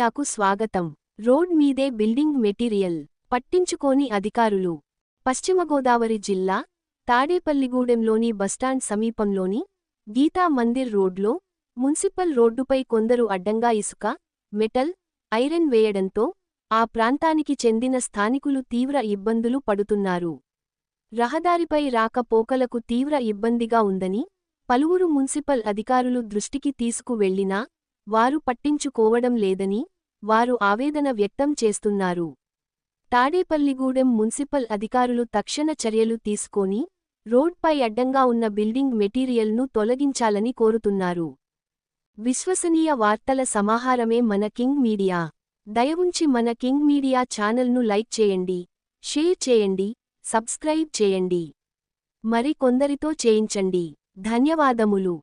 మీడియాకు స్వాగతం. రోడ్ మీదే బిల్డింగ్ మెటీరియల్. పట్టించుకోని అధికారులు. పశ్చిమ గోదావరి జిల్లా తాడేపల్లిగూడెంలోని బస్టాండ్ సమీపంలోని గీతా మందిర్ రోడ్లో మున్సిపల్ రోడ్డుపై కొందరు అడ్డంగా ఇసుక మెటల్ ఐరన్ వేయడంతో ఆ ప్రాంతానికి చెందిన స్థానికులు తీవ్ర ఇబ్బందులు పడుతున్నారు. రహదారిపై రాకపోకలకు తీవ్ర ఇబ్బందిగా ఉందని పలువురు మున్సిపల్ అధికారులు దృష్టికి తీసుకువెళ్ళినా వారు పట్టించుకోవడం లేదని వారు ఆవేదన వ్యక్తం చేస్తున్నారు. తాడేపల్లిగూడెం మున్సిపల్ అధికారులు తక్షణ చర్యలు తీసుకొని రోడ్పై అడ్డంగా ఉన్న బిల్డింగ్ మెటీరియల్ను తొలగించాలని కోరుతున్నారు. విశ్వసనీయ వార్తల సమాహారమే మన కింగ్ మీడియా. దయవుంచి మన కింగ్ మీడియా ఛానల్ను లైక్ చేయండి షేర్ చేయండి సబ్స్క్రైబ్ చేయండి. మరి కొందరితో చేయించండి. ధన్యవాదములు.